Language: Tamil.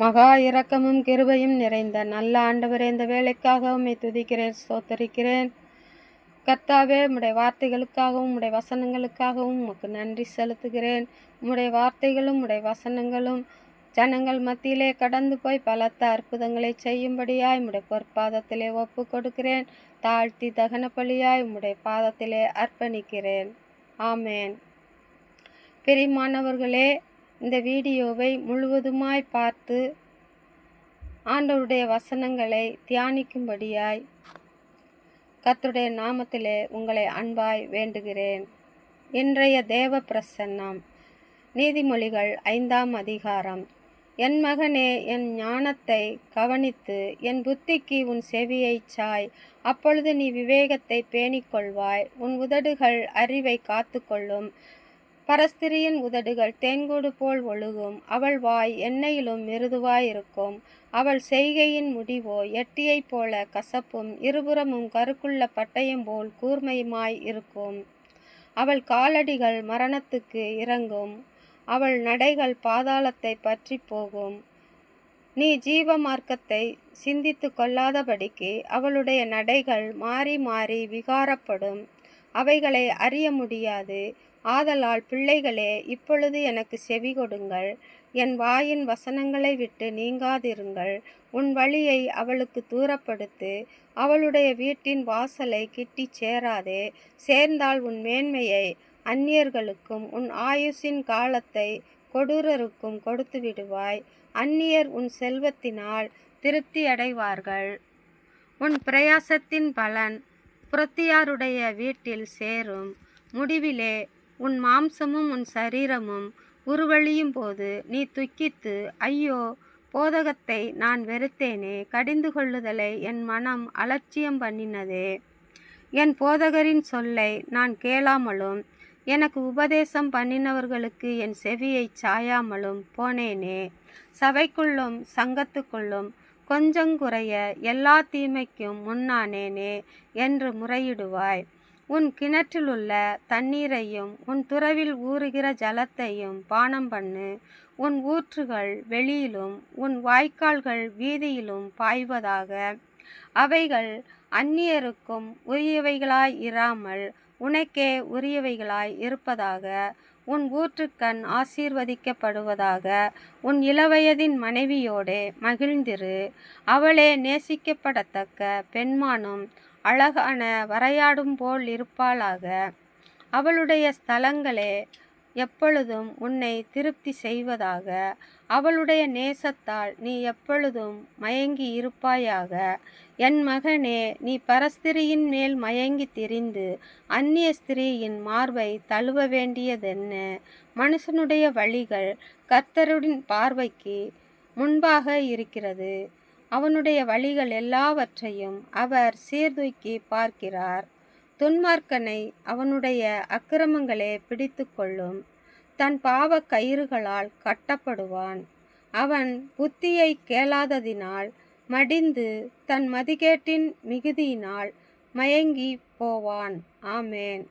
மகா இரக்கமும் கிருபையும் நிறைந்த நல்ல ஆண்டவரே இந்த வேலைக்காக உம்மை துதிக்கிறேன் சோத்தரிக்கிறேன் கர்த்தாவே உம்முடைய வார்த்தைகளுக்காகவும் உம்முடைய வசனங்களுக்காகவும் உமக்கு நன்றி செலுத்துகிறேன். உம்முடைய வார்த்தைகளும் உம்முடைய வசனங்களும் ஜனங்கள் மத்தியிலே கடந்து போய் பலத்த அற்புதங்களை செய்யும்படியாய் உம்முடைய பொற்பாதத்திலே ஒப்பு கொடுக்கிறேன். தாழ்த்தி தகன பலியாய் உம்முடைய பாதத்திலே அர்ப்பணிக்கிறேன். ஆமேன். பிரிமானவர்களே இந்த வீடியோவை முழுவதுமாய் பார்த்து ஆண்டவருடைய வசனங்களை தியானிக்கும்படியாய் கத்துடைய நாமத்திலே உங்களை அன்பாய் வேண்டுகிறேன். இன்றைய தேவ பிரசன்னம். நீதிமொழிகள் ஐந்தாம் அதிகாரம். என் மகனே என் ஞானத்தை கவனித்து என் புத்திக்கு உன் செவியைச் சாய். அப்பொழுது நீ விவேகத்தை பேணிக்கொள்வாய். உன் உதடுகள் அறிவை காத்துக்கொள்ளும். பரஸ்திரியின் உதடுகள் தேன்கூடு போல் ஒழுகும். அவள் வாய் எண்ணெயிலும் மிருதுவாயிருக்கும். அவள் செய்கையின் முடிவோ எட்டியைப் போல கசப்பும் இருபுறமும் கருக்குள்ள பட்டயம் போல் கூர்மையுமாய் இருக்கும். அவள் காலடிகள் மரணத்துக்கு இறங்கும். அவள் நடைகள் பாதாளத்தை பற்றி போகும். நீ ஜீவ மார்க்கத்தை சிந்தித்து கொள்ளாதபடிக்கு அவளுடைய நடைகள் மாறி மாறி விகாரப்படும். அவைகளை அறிய முடியாது. ஆதலால் பிள்ளைகளே இப்பொழுது எனக்கு செவி கொடுங்கள். என் வாயின் வசனங்களை விட்டு நீங்காதிருங்கள். உன் வழியை அவளுக்கு தூரப்படுத்து. அவளுடைய வீட்டின் வாசலை கிட்டி சேராதே. சேர்ந்தால் உன் மேன்மையை அந்நியர்களுக்கும் உன் ஆயுசின் காலத்தை கொடூரருக்கும் கொடுத்து விடுவாய். அந்நியர் உன் செல்வத்தினால் திருப்தி அடைவார்கள். உன் பிரயாசத்தின் பலன் புரத்தியாருடைய வீட்டில் சேரும். முடிவிலே உன் மாம்சமும் உன் சரீரமும் உருவழியும் போது நீ துக்கித்து ஐயோ போதகத்தை நான் வெறுத்தேனே கடிந்து கொள்ளுதலை என் மனம் அலட்சியம் பண்ணினதே. என் போதகரின் சொல்லை நான் கேளாமலும் எனக்கு உபதேசம் பண்ணினவர்களுக்கு என் செவியை சாயாமலும் போனேனே. சபைக்குள்ளும் சங்கத்துக்குள்ளும் கொஞ்சங்குறைய எல்லா தீமைக்கும் முன்னானேனே என்று முறையிடுவாய். உன் கிணற்றிலுள்ள தண்ணீரையும் உன் துறவில் ஊறுகிற ஜலத்தையும் பானம் பண்ணு. உன் ஊற்றுகள் வெளியிலும் உன் வாய்க்கால்கள் வீதியிலும் பாய்வதாக. அவைகள் அந்நியருக்கும் உரியவைகளாய் இராமல் உனக்கே உரியவைகளாய் இருப்பதாக உன் ஊற்றுக்கண் ஆசீர்வதிக்கப்படுவதாக உன் இளவயதின் மனைவியோடே மகிழ்ந்திரு. அவளே நேசிக்கப்படத்தக்க பெண்மானும் அழகான வரையாடும் போல் இருப்பாளாக. அவளுடைய ஸ்தலங்களே எப்பொழுதும் உன்னை திருப்தி செய்வதாக அவளுடைய நேசத்தால் நீ எப்பொழுதும் மயங்கி இருப்பாயாக. என் மகனே நீ பரஸ்திரியின் மேல் மயங்கி திரிந்து அந்நிய ஸ்திரீயின் மார்பை தழுவ வேண்டியதென்ன? மனுஷனுடைய வழிகள் கர்த்தருடன் பார்வைக்கு முன்பாக இருக்கிறது. அவனுடைய வழிகள் எல்லாவற்றையும் அவர் சீர்தூக்கி பார்க்கிறார். துன்மார்க்கனை அவனுடைய அக்கிரமங்களே பிடித்து கொள்ளும். தன் பாவ கயிறுகளால் கட்டப்படுவான். அவன் புத்தியை கேளாததினால் மடிந்து தன் மதிகேட்டின் மிகுதியினால் மயங்கி போவான். ஆமேன்.